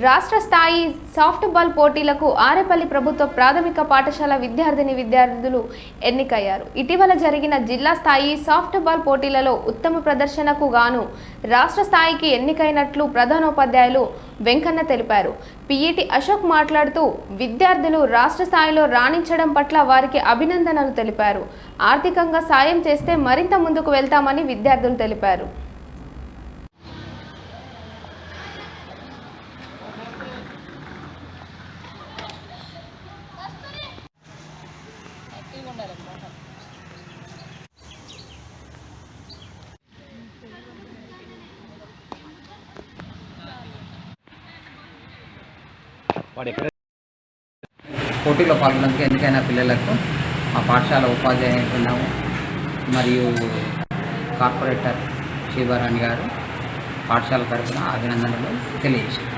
రాష్ట్ర స్థాయి సాఫ్ట్బాల్ పోటీలకు ఆరేపల్లి ప్రభుత్వ ప్రాథమిక పాఠశాల విద్యార్థిని విద్యార్థులు ఎన్నికయ్యారు. ఇటీవల జరిగిన జిల్లా స్థాయి సాఫ్ట్బాల్ పోటీలలో ఉత్తమ ప్రదర్శనకు గాను రాష్ట్ర స్థాయికి ఎన్నికైనట్లు ప్రధానోపాధ్యాయులు వెంకన్న తెలిపారు. పిఈటి అశోక్ మాట్లాడుతూ విద్యార్థులు రాష్ట్ర స్థాయిలో రాణించడం పట్ల వారికి అభినందనలు తెలిపారు. ఆర్థికంగా సాయం చేస్తే మరింత ముందుకు వెళ్తామని విద్యార్థులు తెలిపారు. వాడు పోటీలో పాల్గొనడానికి ఎన్నికైన పిల్లలకు మా పాఠశాల ఉపాధ్యాయులు మరియు కార్పొరేటర్ శివరాణి గారు పాఠశాల తరఫున అభినందనలు తెలియజేశారు.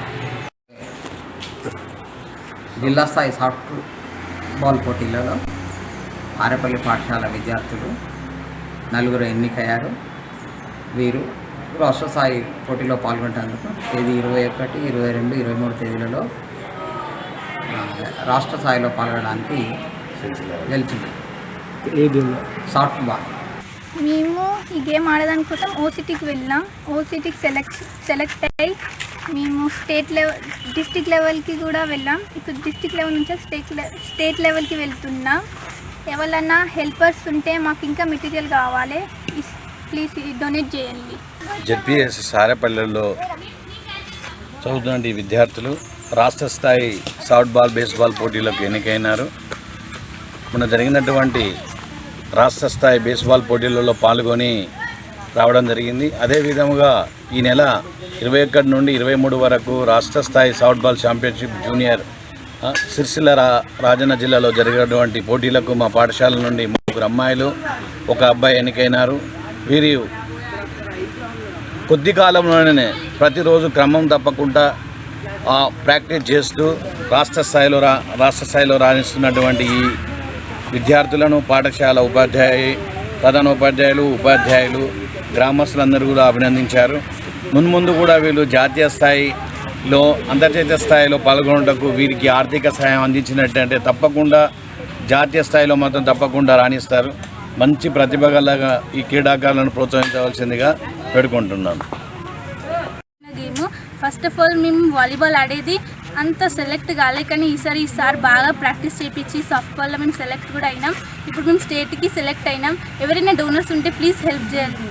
జిల్లా స్థాయి సాఫ్ట్ బాల్ పోటీలలో ఆరేపల్లి పాఠశాల విద్యార్థులు నలుగురు ఎన్నికయ్యారు. వీరు రాష్ట్ర స్థాయి పోటీలో పాల్గొనేందుకు తేదీ ఇరవై ఒకటి ఇరవై రెండు ఇరవై మూడు తేదీలలో రాష్ట్ర స్థాయిలో పాల్గొనడానికి వెళ్తుంది సాఫ్ట్ బాల్. మేము ఈ గేమ్ ఆడడానికి కోసం ఓసిటీకి వెళ్ళాం ఓసిటీకి సెలెక్ట్ సెలెక్ట్ అయ్యి మేము స్టేట్ లెవెల్ డిస్టిక్ లెవెల్కి కూడా వెళ్ళాం. ఇప్పుడు డిస్టిక్ లెవెల్ నుంచి స్టేట్ స్టేట్ లెవెల్కి వెళ్తున్నాం. ఎవరన్నా హెల్పర్స్ ఉంటే మాకు ఇంకా మెటీరియల్ కావాలి. ఇస్- ప్లీజ్ డొనేట్ చేయండి. జెడ్పిఎస్ సారేపల్లెల్లో చదువుతున్న విద్యార్థులు రాష్ట్ర స్థాయి సాఫ్ట్ బాల్ బేస్బాల్ పోటీలకు ఎన్నికైనారు. మొన్న జరిగినటువంటి రాష్ట్ర స్థాయి బేస్బాల్ పోటీలలో పాల్గొని రావడం జరిగింది. అదే విధముగా ఈ నెల ఇరవై ఒకటి నుండి ఇరవై మూడు వరకు రాష్ట్ర స్థాయి soft ball championship junior Sircilla రా రాజన్న జిల్లాలో జరిగినటువంటి పోటీలకు మా పాఠశాల నుండి ముగ్గురు అమ్మాయిలు ఒక అబ్బాయి ఎన్నికైనారు. వీరి కొద్ది కాలంలోనే ప్రతిరోజు క్రమం తప్పకుండా ప్రాక్టీస్ చేస్తూ రాష్ట్ర స్థాయిలో రా రాష్ట్ర స్థాయిలో రాణిస్తున్నటువంటి ఈ విద్యార్థులను పాఠశాల ఉపాధ్యాయు ప్రధానోపాధ్యాయులు ఉపాధ్యాయులు గ్రామస్తులందరూ కూడా అభినందించారు. మున్ముందు కూడా వీళ్ళు జాతీయ స్థాయిలో అంతర్జాతీయ స్థాయిలో పాల్గొనటకు వీరికి ఆర్థిక సహాయం అందించినట్టంటే తప్పకుండా జాతీయ స్థాయిలో మాత్రం తప్పకుండా రాణిస్తారు. మంచి ప్రతిభ ఈ క్రీడాకారులను ప్రోత్సహించవలసిందిగా పెడుకుంటున్నాను ఫస్ట్ ఆఫ్ ఆల్ మేము వాలీబాల్ ఆడేది అంత సెలెక్ట్ కాలే కానీ ఈసారి ఈసారి బాగా ప్రాక్టీస్ చేయించి సాఫ్ట్బాల్లో మేము సెలెక్ట్ కూడా అయినాం. ఇప్పుడు మేము స్టేట్కి సెలెక్ట్ అయినాం. ఎవరైనా డోనర్స్ ఉంటే ప్లీజ్ హెల్ప్ చేయండి.